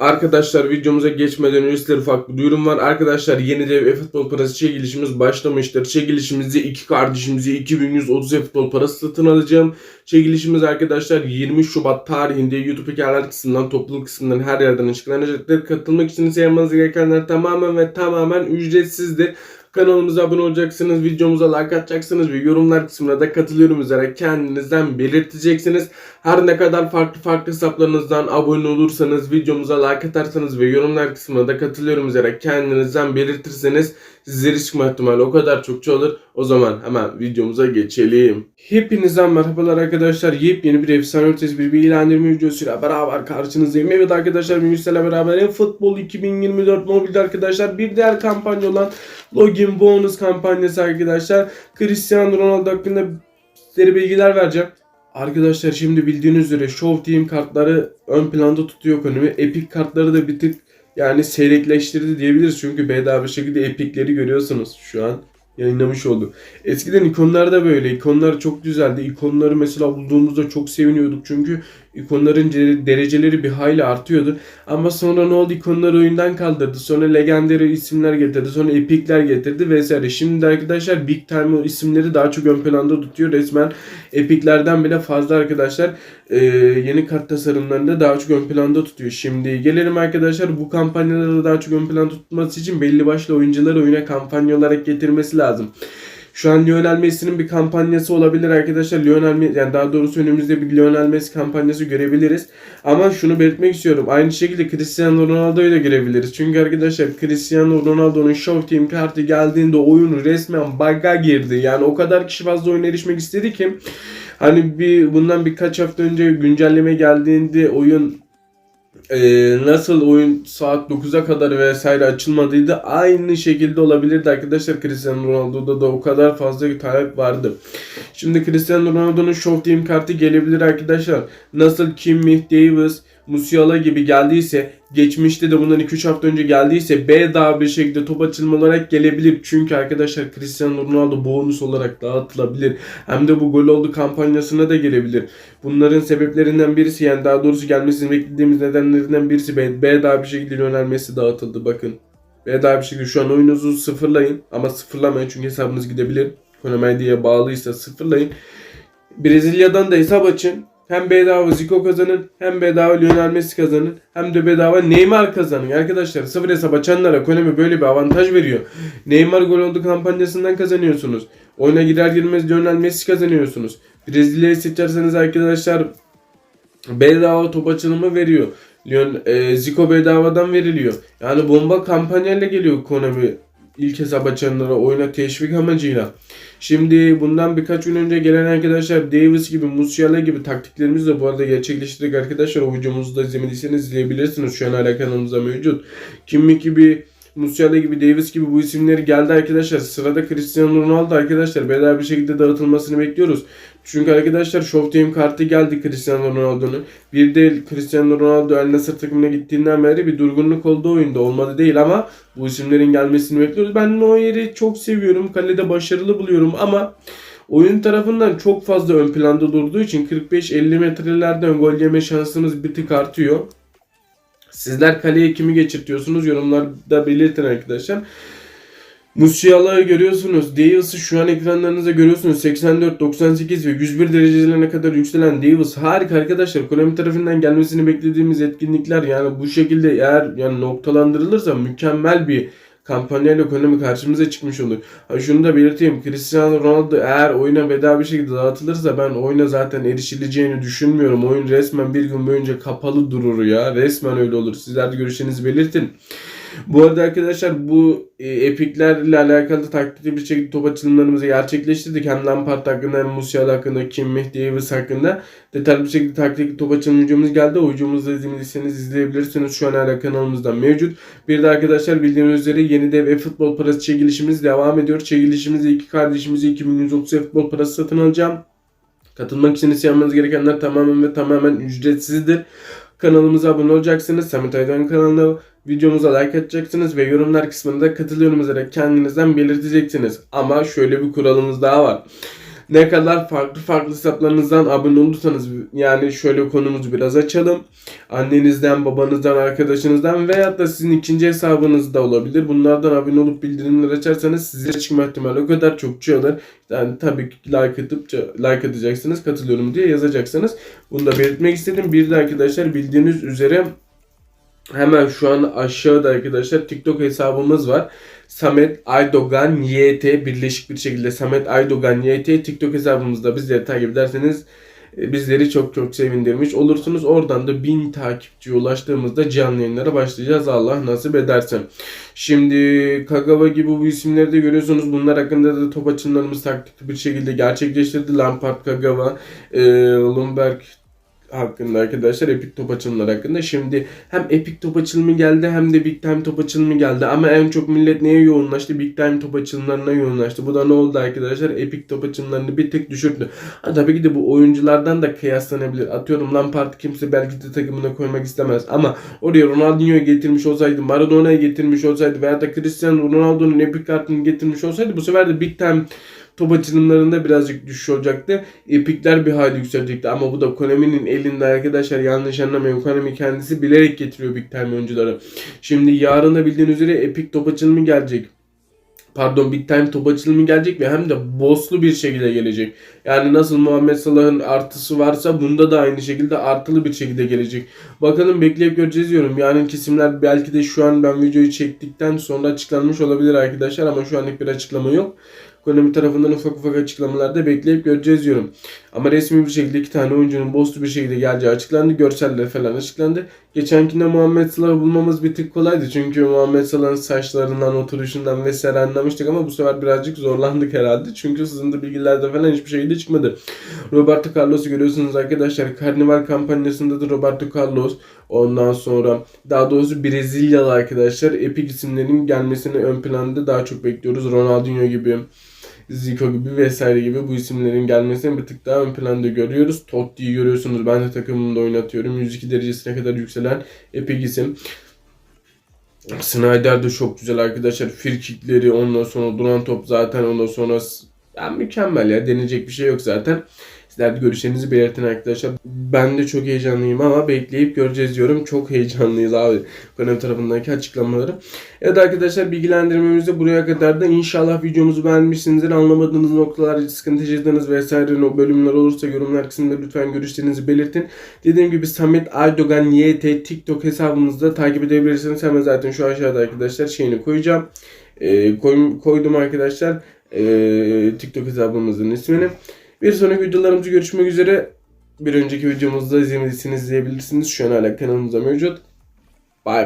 Arkadaşlar videomuza geçmeden önce sizlere ufak bir duyurum var. Arkadaşlar yeni dev e-futbol parası çekilişimiz başlamıştır. Çekilişimizde iki kardeşimize 2130 e-futbol parası satın alacağım. Çekilişimiz arkadaşlar 20 Şubat tarihinde YouTube hikayeler kısmından, topluluk kısmından her yerden açıklanacaktır. Katılmak için ise yapmanız gerekenler tamamen ve tamamen ücretsizdir. Kanalımıza abone olacaksınız, videomuza like atacaksınız ve yorumlar kısmına da katılıyorum üzere kendinizden belirteceksiniz. Her ne kadar farklı farklı hesaplarınızdan abone olursanız, videomuza like atarsanız ve yorumlar kısmına da katılıyorum üzere kendinizden belirtirseniz sizlere çıkma ihtimali o kadar çokça olur. O zaman hemen videomuza geçelim. Hepinize merhabalar arkadaşlar. Yepyeni bir efsane ötesi bir bilgilendirme videosuyla beraber karşınızdayım. Evet arkadaşlar sizlerle beraber Futbol 2024 mobilde arkadaşlar bir diğer kampanya olan Login Bonus kampanyası arkadaşlar. Cristiano Ronaldo hakkında sizlere bilgiler vereceğim. Arkadaşlar şimdi bildiğiniz üzere Show Team kartları ön planda tutuyor konumu. Epic kartları da bir tık yani seyrekleştirdi diyebiliriz. Çünkü bedava şekilde epikleri görüyorsunuz şu an yayınlamış oldu. Eskiden ikonlar da böyle. İkonlar çok güzeldi. İkonları mesela bulduğumuzda çok seviniyorduk. Çünkü ikonların ce- dereceleri bir hayli artıyordu. Ama sonra ne oldu? İkonları oyundan kaldırdı. Sonra legendary isimler getirdi. Sonra epikler getirdi vesaire. Şimdi arkadaşlar Big Time isimleri daha çok ön planda tutuyor. Resmen epiklerden bile fazla arkadaşlar e, yeni kart tasarımlarında daha çok ön planda tutuyor. Şimdi gelelim arkadaşlar bu kampanyaları daha çok ön planda tutması için belli başlı oyuncuları oyuna kampanya olarak getirmesi lazım. Şu an Lionel Messi'nin bir kampanyası olabilir arkadaşlar. Lionel Messi, yani daha doğrusu önümüzde bir Lionel Messi kampanyası görebiliriz. Ama şunu belirtmek istiyorum. Aynı şekilde Cristiano Ronaldo'yu da görebiliriz. Çünkü arkadaşlar Cristiano Ronaldo'nun Show Team kartı geldiğinde oyun resmen bug'a girdi. Yani o kadar kişi fazla oyuna erişmek istedi ki hani bir bundan birkaç hafta önce güncelleme geldiğinde oyun ee, nasıl oyun saat 9'a kadar vesaire açılmadıydı aynı şekilde olabilirdi arkadaşlar Cristiano Ronaldo'da da o kadar fazla bir talep vardı. Şimdi Cristiano Ronaldo'nun Show Team kartı gelebilir arkadaşlar. Nasıl Kimmich, Davis, Musiala gibi geldiyse geçmişte de bundan 2-3 hafta önce geldiyse bedava bir şekilde top açılma olarak gelebilir. Çünkü arkadaşlar Cristiano Ronaldo bonus olarak dağıtılabilir. Hem de bu gol oldu kampanyasına da gelebilir. Bunların sebeplerinden birisi yani daha doğrusu gelmesini beklediğimiz nedenlerinden birisi be- bedava bir şekilde Lionel Messi dağıtıldı bakın. Bedava bir şekilde şu an oyununuzu sıfırlayın ama sıfırlamayın çünkü hesabınız gidebilir. Konami diye bağlıysa sıfırlayın. Brezilya'dan da hesap açın. Hem bedava Zico kazanın, hem bedava Lionel Messi kazanın, hem de bedava Neymar kazanın. Arkadaşlar sıfır hesap açanlara Konami böyle bir avantaj veriyor. Neymar gol oldu kampanyasından kazanıyorsunuz. Oyuna girer girmez Lionel Messi kazanıyorsunuz. Brezilya'yı seçerseniz arkadaşlar bedava top açılımı veriyor. Leon, e, Zico bedavadan veriliyor. Yani bomba kampanyayla geliyor Konami ilk hesap açanlara oyuna teşvik amacıyla. Şimdi bundan birkaç gün önce gelen arkadaşlar Davis gibi, Musiala gibi taktiklerimizi de bu arada gerçekleştirdik arkadaşlar. O videomuzu da izlemediyseniz izleyebilirsiniz. Şu an hala kanalımızda mevcut. Kimi gibi, Musiala gibi, Davis gibi bu isimleri geldi arkadaşlar. Sırada Cristiano Ronaldo arkadaşlar. Bedava bir şekilde dağıtılmasını bekliyoruz. Çünkü arkadaşlar Show Team kartı geldi Cristiano Ronaldo'nun. Bir de Cristiano Ronaldo El Nassr takımına gittiğinden beri bir durgunluk oldu oyunda. Olmadı değil ama bu isimlerin gelmesini bekliyoruz. Ben Neuer'i çok seviyorum. Kalede başarılı buluyorum ama oyun tarafından çok fazla ön planda durduğu için 45-50 metrelerden gol yeme şansınız bir tık artıyor. Sizler kaleye kimi geçirtiyorsunuz yorumlarda belirtin arkadaşlar. Musiala'yı görüyorsunuz. Davis'i şu an ekranlarınızda görüyorsunuz. 84, 98 ve 101 derecelerine kadar yükselen Davis harika arkadaşlar. Konami tarafından gelmesini beklediğimiz etkinlikler yani bu şekilde eğer yani noktalandırılırsa mükemmel bir kampanyayla Konami karşımıza çıkmış olur. Ha şunu da belirteyim. Cristiano Ronaldo eğer oyuna bedava bir şekilde dağıtılırsa ben oyuna zaten erişileceğini düşünmüyorum. Oyun resmen bir gün boyunca kapalı durur ya. Resmen öyle olur. Sizler de görüşlerinizi belirtin. Bu arada arkadaşlar bu e, epiklerle alakalı taktikli bir şekilde top açılımlarımızı gerçekleştirdik. Hem Lampard hakkında hem Musiala hakkında, Kimmich, Davis hakkında detaylı bir şekilde taktikli top açılım videomuz geldi. O videomuzu da izlemediyseniz izleyebilirsiniz. Şu an hala kanalımızda mevcut. Bir de arkadaşlar bildiğiniz üzere yeni dev e-futbol parası çekilişimiz devam ediyor. Çekilişimizde iki kardeşimize 2130 e-futbol parası satın alacağım. Katılmak için ise gerekenler tamamen ve tamamen ücretsizdir. Kanalımıza abone olacaksınız. Samet Aydan kanalına videomuza like atacaksınız ve yorumlar kısmında katılıyorum üzere kendinizden belirteceksiniz. Ama şöyle bir kuralımız daha var. ne kadar farklı farklı hesaplarınızdan abone olursanız yani şöyle konumuzu biraz açalım. Annenizden, babanızdan, arkadaşınızdan veyahut da sizin ikinci hesabınız da olabilir. Bunlardan abone olup bildirimleri açarsanız size çıkma ihtimali o kadar çok alır. Yani tabii ki like atıp like atacaksınız, katılıyorum diye yazacaksınız. Bunu da belirtmek istedim. Bir de arkadaşlar bildiğiniz üzere hemen şu an aşağıda arkadaşlar TikTok hesabımız var. Samet Aydogan YT birleşik bir şekilde Samet Aydogan YT TikTok hesabımızda bizleri takip ederseniz e, bizleri çok çok sevindirmiş olursunuz. Oradan da 1000 takipçiye ulaştığımızda canlı yayınlara başlayacağız Allah nasip ederse. Şimdi Kagawa gibi bu isimleri de görüyorsunuz. Bunlar hakkında da top açımlarımız taktikli bir şekilde gerçekleştirdi. Lampard, Kagawa, e, Lumberg hakkında arkadaşlar Epic top açılımlar hakkında. Şimdi hem Epic top açılımı geldi hem de Big Time top açılımı geldi. Ama en çok millet neye yoğunlaştı? Big Time top açılımlarına yoğunlaştı. Bu da ne oldu arkadaşlar? Epic top açılımlarını bir tık düşürdü. Ha, tabii ki de bu oyunculardan da kıyaslanabilir. Atıyorum Lampard kimse belki de takımına koymak istemez. Ama oraya Ronaldinho'yu getirmiş olsaydı, Maradona'yı getirmiş olsaydı veya da Cristiano Ronaldo'nun Epic kartını getirmiş olsaydı bu sefer de Big Time top açılımlarında birazcık düşüş olacaktı. Epikler bir hayli yükselecekti ama bu da Konami'nin elinde arkadaşlar yanlış anlamayın. Konami kendisi bilerek getiriyor Big Time oyuncuları. Şimdi yarın da bildiğiniz üzere Epic top açılımı gelecek. Pardon Big Time top açılımı gelecek ve hem de bosslu bir şekilde gelecek. Yani nasıl Muhammed Salah'ın artısı varsa bunda da aynı şekilde artılı bir şekilde gelecek. Bakalım bekleyip göreceğiz diyorum. Yani kesimler belki de şu an ben videoyu çektikten sonra açıklanmış olabilir arkadaşlar ama şu anlık bir açıklama yok. Konami tarafından ufak ufak açıklamalarda bekleyip göreceğiz diyorum. Ama resmi bir şekilde iki tane oyuncunun bosslu bir şekilde geleceği açıklandı. Görseller falan açıklandı. Geçenkinde Muhammed Salah'ı bulmamız bir tık kolaydı. Çünkü Muhammed Salah'ın saçlarından, oturuşundan vesaire anlamıştık ama bu sefer birazcık zorlandık herhalde. Çünkü sızıntı bilgilerde falan hiçbir şekilde çıkmadı. Roberto Carlos'u görüyorsunuz arkadaşlar. Karnival kampanyasında da Roberto Carlos ondan sonra daha doğrusu Brezilyalı arkadaşlar Epic isimlerin gelmesini ön planda daha çok bekliyoruz. Ronaldinho gibi Zico gibi vesaire gibi bu isimlerin gelmesini bir tık daha ön planda görüyoruz. Totti'yi görüyorsunuz. Ben de takımımda oynatıyorum. 102 derecesine kadar yükselen epik isim. Snyder de çok güzel arkadaşlar. Frikikleri ondan sonra duran top zaten ondan sonra yani mükemmel ya. Deneyecek bir şey yok zaten. Sizler de görüşlerinizi belirtin arkadaşlar. Ben de çok heyecanlıyım ama bekleyip göreceğiz diyorum. Çok heyecanlıyız abi. Konum tarafındaki açıklamaları. Evet arkadaşlar bilgilendirmemiz de buraya kadar da inşallah videomuzu beğenmişsinizdir. Anlamadığınız noktalar, sıkıntı yaşadığınız vesaire bölümler olursa yorumlar kısmında lütfen görüşlerinizi belirtin. Dediğim gibi Samet Aydogan YT TikTok hesabımızda takip edebilirsiniz. Hemen zaten şu aşağıda arkadaşlar şeyini koyacağım. Ee, koy, koydum arkadaşlar. Ee, TikTok hesabımızın ismini. Bir sonraki videolarımızı görüşmek üzere. Bir önceki videomuzda izlemediyseniz izleyebilirsiniz. Şu an hala kanalımızda mevcut.